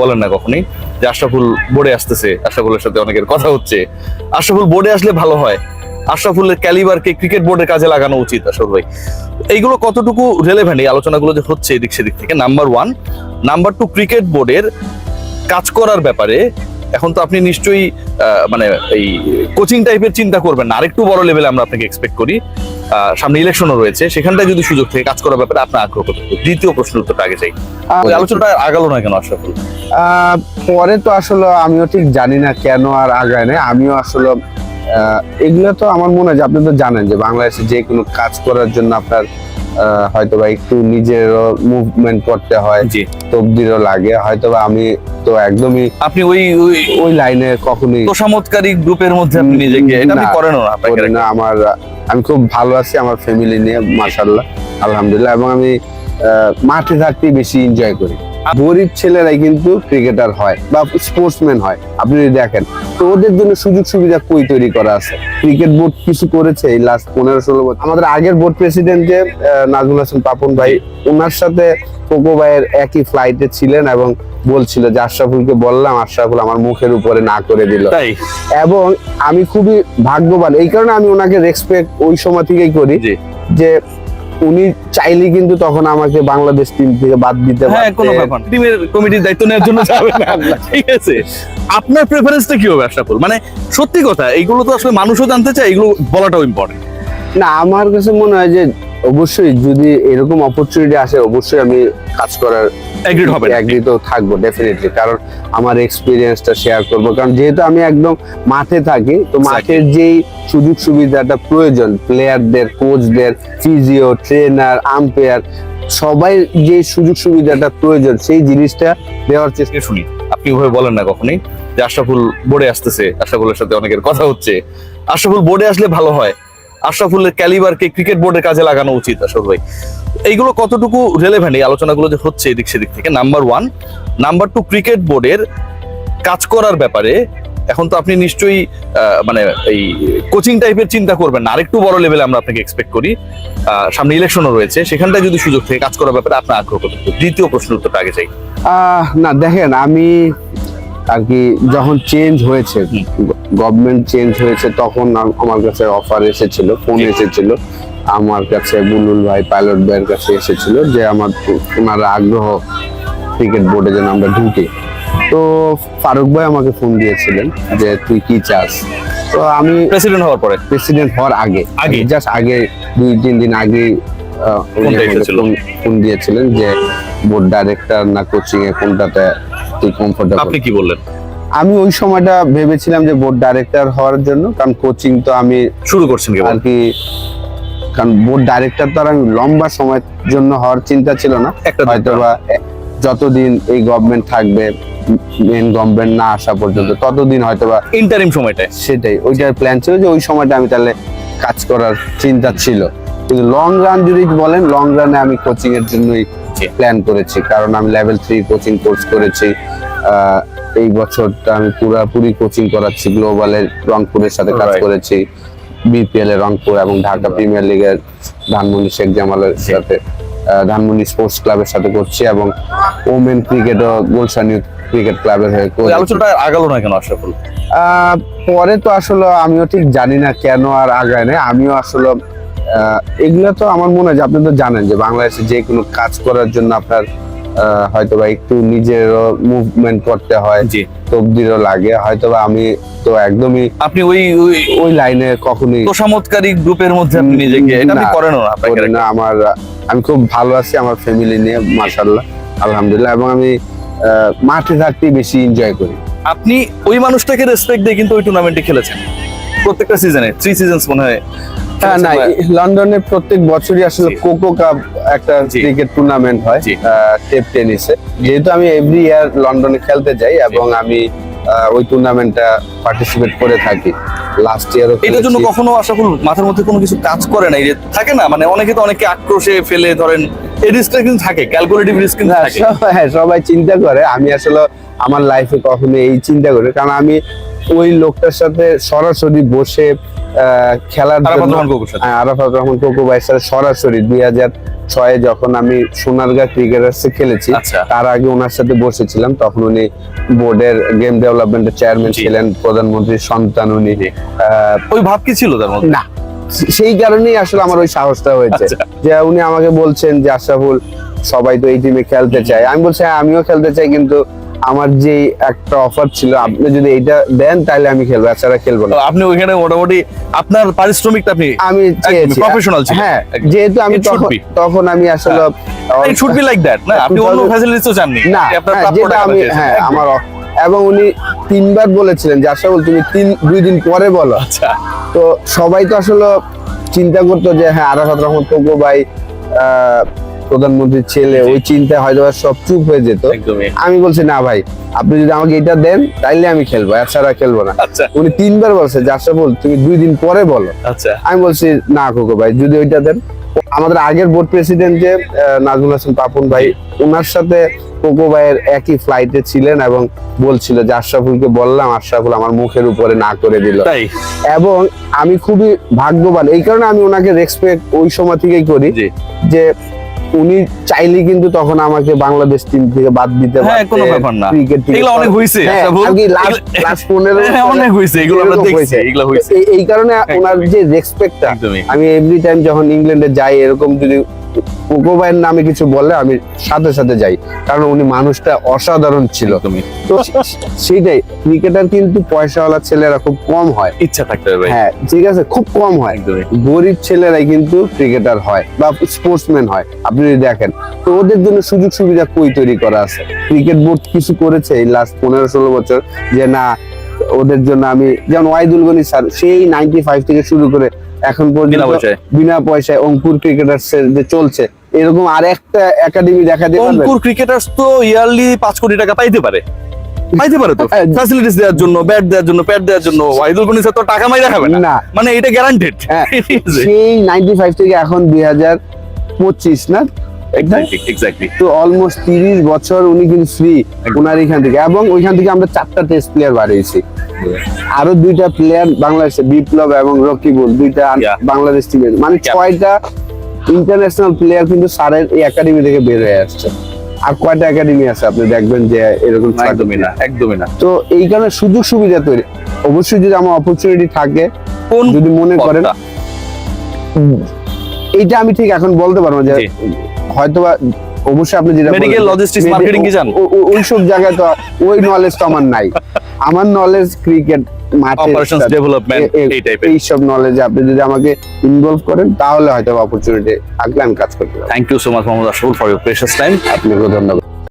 বলেন না কখনই যে আশরাফুল বোর্ডে আসতেছে, আশরাফুলের সাথে অনেকের কথা হচ্ছে। আশরাফুল বোর্ডে আসলে ভালো হয়। আশরাফুলের ক্যালিবারকে ক্রিকেট বোর্ডের কাজে লাগানো উচিত, আশরাফুল ভাই। এইগুলো কতটুকু রেলেভেন্ট এই আলোচনাগুলো যে হচ্ছে এদিক সেদিক থেকে? Number one number two cricket বোর্ডের কাজ করার ব্যাপারে এখন তো আপনি নিশ্চয়ই মানে এই কোচিং টাইপের চিন্তা করবেন না। আরেকটু বড় লেভেলে আমরা আপনাকে এক্সপেক্ট করি। সামনে ইলেকশনও রয়েছে। সেখানটায় যদি সুযোগ থেকে কাজ করার ব্যাপারে আপনার আগ্রহ কত? দ্বিতীয় প্রশ্ন উত্তরটা আগে চাই। আলোচনাটা আগালো না কেন আশরাফুল? আহ, পরে তো আসলে আমিও ঠিক জানি না কেন আর আগায় না আমিও আসলে আহ, এগুলো তো আমার মনে হয় যে আপনি তো জানেন যে বাংলাদেশে যে কোনো কাজ করার জন্য আপনার আহ, হয়তোবা একটু নিজেরও মুভমেন্ট করতে হয় তবদিরও লাগে। হয়তো বা আমি তো একদমই আপনি ওই ওই লাইনে কখনোই তোষামতকারী গ্রুপের মধ্যে আপনি নিজেকে এটা আপনি করেন না করি না। আমার আমি খুব ভালো আছি আমার ফ্যামিলি নিয়ে মাশাল্লাহ আলহামদুলিল্লাহ এবং আমি আহ, মাঠে থাকতেই বেশি এনজয় করি। গরিব ছেলেরাই কিন্তু ক্রিকেটার হয় বা স্পোর্টসম্যান হয়। আপনি যদি দেখেন তো ওদের জন্য সুযোগ সুবিধা কই তৈরি করা আছে? ক্রিকেট বোর্ড কিছু করেছে এই লাস্ট পনেরো ষোলো বছর। আমাদের আগের বোর্ড প্রেসিডেন্ট যে নাজমুল হাসান পাপন ভাই ওনার সাথে কোকো ভাইয়ের একই ফ্লাইটে ছিলেন এবং বলছিল যে আশরাফুলকে বললাম আশরাফুল আমার মুখের উপরে না করে দিল। এবং আমি খুবই ভাগ্যবান এই কারণে আমি ওনাকে রেসপেক্ট ওই সময় থেকেই করি যে উনি চাইলে কিন্তু তখন আমাকে বাংলাদেশ টিম থেকে বাদ দিতে হ্যাঁ কোনো ব্যাপার টিমের কমিটির দায়িত্ব নেওয়ার জন্য যাবে না। ঠিক আছে। আপনার প্রেফারেন্সটা কি হবে আশরাফুল? মানে সত্যি কথা এইগুলো তো আসলে মানুষও জানতে চায় এগুলো বলাটাও ইম্পর্টেন্ট না আমার কাছে মনে হয় যে অবশ্যই যদি এরকম অপরচুনিটি আসে অবশ্যই আমি কাজ করার এগ্রিড হবে এগ্রি তো থাকব ডেফিনেটলি কারণ আমার এক্সপিরিয়েন্সটা শেয়ার করব। কারণ যেহেতু আমি একদম মাঠে থাকি তো মাঠের যেই সুযোগ সুবিধাটা প্রয়োজন প্লেয়ারদের কোচদের ফিজিও ট্রেনার আম্পায়ার সবাই যে সুযোগ সুবিধাটা প্রয়োজন সেই জিনিসটা দেওয়ার চেষ্টা শুনি। আপনি ওভাবে বলেন না কখনোই যে আশরাফুল বোর্ডে আসতেছে। আশরাফুলের সাথে অনেকের কথা হচ্ছে। আশরাফুল বোর্ডে আসলে ভালো হয়। আশরাফুলের ক্যালিবারকে ক্রিকেট বোর্ডের কাজে লাগানো উচিত আশরাফুল ভাই। এইগুলো কতটুকু রেলেভেন্ট এই আলোচনাগুলো যে হচ্ছে এদিক সেদিক থেকে? Number one number two cricket বোর্ডের কাজ করার ব্যাপারে এখন তো আপনি নিশ্চয়ই মানে এই কোচিং টাইপের চিন্তা করবেন না। আরেকটু বড় লেভেলে আমরা আপনাকে এক্সপেক্ট করি। সামনে ইলেকশনও রয়েছে। সেখানটায় যদি সুযোগ থেকে কাজ করার ব্যাপারে আপনার আগ্রহ কত দ্বিতীয় প্রশ্ন উত্তরটা আগে চাই। না, দেখেন, আমি আর কি যখন চেঞ্জ হয়েছে গভর্নমেন্ট চেঞ্জ হয়েছে তখন আমার কাছে অফার এসেছিল ফোন এসেছিল। আমার কাছে বুলুল ভাই পাইলট ভাইয়ের কাছে এসেছিল যে আমার ওনারা আগ্রহ ক্রিকেট বোর্ডে যেন আমরা ঢুকি। তো ফারুক ভাই আমাকে ফোন দিয়েছিলেন যে তুই কি চাস? তো আমি প্রেসিডেন্ট হওয়ার পরে? প্রেসিডেন্ট হওয়ার আগে। আগে? জাস্ট আগে দুই তিন দিন আগে ফোন দিয়েছিলেন যে বোর্ড ডাইরেক্টর না কোচিং এ কোনটাতে কমফোর্টেবল আপনি কি বললেন? আমি ওই সময়টা ভেবেছিলাম যে বোর্ড ডাইরেক্টর হওয়ার জন্য কারণ কোচিং তো আমি শুরু করছেন আর কি কারণ বোর্ড ডাইরেক্টর তো আর আমি লম্বা সময়ের জন্য হওয়ার চিন্তা ছিল না। হয়তো বা যতদিন এই গভর্নমেন্ট থাকবে মেন গভর্নমেন্ট না আসা পর্যন্ত ততদিন হয়তো বা ইন্টারিম সময়টায়। সেটাই ওইটার প্ল্যান ছিল যে ওই সময়টা আমি তাহলে কাজ করার চিন্তা ছিল। কিন্তু লং রান যদি বলেন লং রানে আমি কোচিং এর জন্যই। প্ল্যান করেছি। কারণ আমি লেভেল থ্রি কোচিং কোর্স করেছি। এই বছরটা আমি পুরাপুরি কোচিং করাচ্ছি গ্লোবালের রংপুরের সাথে কাজ করেছি বিপিএল এর রংপুর এবং ঢাকা প্রিমিয়ার লিগের ধানমন্ডি শেখ জামালের সাথে ধানমন্ডি স্পোর্টস ক্লাবের সাথে করছি এবং ওমেন ক্রিকেট ও গুলশান ক্রিকেট ক্লাবের হয়ে আলোচনাটা আগালো না কেন আশরাফুল? পরে তো আসলে আমিও ঠিক জানি না কেন আর আগায় না আমিও আসলে এগুলো তো আমার মনে হয় যে আপনি তো জানেন যে বাংলাদেশে যে কোনো কাজ করার জন্য আপনার আহ, হয়তোবা একটু নিজেরও মুভমেন্ট করতে হয় জি। লাগে। হয়তোবা আমি তো একদমই আপনি ওই ওই লাইনে কখনোই গ্রুপের মধ্যে আপনি নিজেকে এটা আপনি না, না আপনাকে না। আমার আমি খুব ভালো আছি আমার ফ্যামিলি নিয়ে মাশাল্লাহ আলহামদুলিল্লাহ। এবং আমি মাঠে থাকতেই বেশি এনজয় করি। আপনি ওই মানুষটাকে রেসপেক্ট দিয়ে কিন্তু ওই টুর্নামেন্টে খেলেছেন। প্রত্যেকটা সিজনে থ্রি সিজনস মনে হয় হ্যাঁ না লন্ডনে প্রত্যেক বছরই আসলে কোকো কাপ একটা ক্রিকেট টুর্নামেন্ট হয় টেপ টেনিসে। যেহেতু আমি এভরি ইয়ার লন্ডনে খেলতে যাই এবং আমি ওই টুর্নামেন্টটা পার্টিসিপেট করে থাকি। লাস্ট ইয়ারও এটার জন্য কখনো আশাফুল মাথার মধ্যে কোনো কিছু কাজ করে না থাকে না মানে অনেকে তো অনেকে আক্রোশে ফেলে ধরেন এই রিস্কটা কিন্তু থাকে ক্যালকুলেটিভ রিস্ক কিন্তু থাকে। হ্যাঁ সবাই চিন্তা করে আমি আসলে আমার লাইফে কখনো এই চিন্তা করি কারণ আমি ওই লোকটার সাথে সরাসরি বসে খেলার আরাফাত রহমান সাথে। হ্যাঁ, কোকো ভাইয়ের সাথে সরাসরি দুই হাজার ছয়ে যখন আমি সোনারগাঁ ক্রিকেটার্সে খেলেছি আচ্ছা। তার আগে ওনার সাথে বসেছিলাম। তখন উনি বোর্ডের গেম ডেভেলপমেন্টের চেয়ারম্যান ছিলেন প্রধানমন্ত্রীর সন্তান উনি। ওই ভাব কি ছিল তার মধ্যে? না সেই কারণেই আসলে আমার ওই সাহসটা হয়েছে। আচ্ছা। যে উনি আমাকে বলছেন যে আশরাফুল সবাই তো এই টিমে খেলতে চায়। আমি বলছি হ্যাঁ আমিও খেলতে চাই কিন্তু আমার যে একটা অফার ছিল আপনি যদি এইটা দেন তাহলে আমি খেলব এছাড়া খেলব না। আপনি ওইখানে মোটামুটি আপনার পারিশ্রমিকটা আপনি আমি চেয়েছি। professional ছিলেন। হ্যাঁ যেহেতু আমি তখন তখন আমি আসলে it should be like that না? আপনি অন্য তাহলে- ফ্যাসিলিটিসও চাননি। না হ্যাঁ, যেটা আমি হ্যাঁ আমার এবং উনি তিনবার বলেছিলেন যে আশরাফুল তুমি তিন দুই দিন পরে বলো। আচ্ছা। তো সবাই তো আসলে চিন্তা করতো যে হ্যাঁ আরাফাত রহমান তোগো ভাই আহ, প্রধানমন্ত্রীর ছেলে ওই চিন্তায় হয়তো সব চুপ হয়ে যেত। আমি বলছি না ভাই আপনি যদি আমাকে এটা দেন তাইলে আমি খেলব এছাড়া খেলব না। আচ্ছা। উনি তিনবার বলছে আশরাফুল তুমি দুই দিন পরে বলো। আচ্ছা। আমি বলছি না কোকো ভাই যদি ওইটা দেন। আমাদের আগের বোর্ড প্রেসিডেন্ট যে নাজমুল হাসান পাপন ভাই ওনার সাথে কোকো ভাইয়ের একই ফ্লাইটে ছিলেন এবং বলছিল যে আশরাফুলকে বললাম আশরাফুল আমার মুখের উপরে না করে দিল। এবং আমি খুবই ভাগ্যবান এই কারণে আমি ওনাকে রেসপেক্ট ওই সময় থেকেই করি যে উনি চাইলে কিন্তু তখন আমাকে বাংলাদেশ টিম থেকে বাদ দিতে হ্যাঁ, পারতেন। কোনো ব্যাপার না। এগুলো অনেক হয়েছে, হ্যাঁ, 15 হ্যাঁ, অনেক হয়েছে, এগুলো আমরা দেখছি, এগুলো হয়েছে। এই- এই কারণে ওনার যে রেসপেক্টটা আমি এভরি টাইম যখন ইংল্যান্ডে যাই এরকম যদি কোকো ভাইয়ের নামে কিছু বললে আমি সাথে সাথে যাই। কারণ উনি মানুষটা অসাধারণ ছিল। তো সেইটাই। ক্রিকেটার কিন্তু পয়সাওয়ালা ছেলেরা খুব কম হয়। ইচ্ছা থাকতে হবে হ্যাঁ ঠিক আছে খুব কম হয়। গরিব ছেলেরাই কিন্তু ক্রিকেটার হয় বা স্পোর্টসম্যান হয়। আপনি যদি দেখেন তো ওদের জন্য সুযোগ সুবিধা কই তৈরি করা আছে? ক্রিকেট বোর্ড কিছু করেছে এই লাস্ট পনেরো ষোলো বছর যে না ওদের জন্য আমি যেমন ওয়াইদুল গনি স্যার সেই নাইনটি ফাইভ থেকে শুরু করে এখন পর্যন্ত বিনা পয়সায়। অঙ্কুর ক্রিকেটার যে চলছে এরকম আর একটা একাডেমি দেখা দিতে? অঙ্কুর ক্রিকেটার্স তো ইয়ারলি পাঁচ কোটি টাকা পাইতে পারে। পাইতে পারে তো। ফ্যাসিলিটিস দেওয়ার জন্য ব্যাট দেওয়ার জন্য প্যাড দেওয়ার জন্য ওয়াহিদুল গনি স্যার তো টাকা মাই দেখাবে না। মানে এটা গ্যারান্টেড সেই নাইনটি ফাইভ থেকে এখন দুই হাজার পঁচিশ না? এক্স্যাক্টলি এক্স্যাক্টলি তো অলমোস্ট তিরিশ বছর উনি কিন্তু ফ্রি ওনার এখান থেকে। এবং ওইখান থেকে আমরা চারটা টেস্ট প্লেয়ার বাড়িয়েছি। আরও দুইটা প্লেয়ার বাংলাদেশে বিপ্লব এবং রকিবুল দুইটা বাংলাদেশ টিমের মানে ছয়টা ইন্টারন্যাশনাল প্লেয়ার কিন্তু সারের এই একাডেমি থেকে বের হয়ে আসছে। আর কয়টা একাডেমি আছে আপনি দেখবেন যে এরকম একদমই না একদমই না। তো এই কারণে সুযোগ সুবিধা তৈরি। অবশ্যই যদি আমার অপরচুনিটি থাকে কোন যদি মনে করেন? এইটা আমি ঠিক এখন বলতে পারব যে। হয়তোবা অবশ্যই আপনি যেটা মেডিকেল মার্কেটিং কি? ওই সব জায়গায় তো ওই নলেজ তো আমার নাই। আমার নলেজ ক্রিকেট অপারেশনস ডেভেলপমেন্ট এই নলেজে আপনি যদি আমাকে ইনভলভ করেন তাহলে হয়তো অপরচুনিটি থাকলে আমি কাজ করতে thank you so much Mohammad Ashraful for your precious time আপনাকে ধন্যবাদ।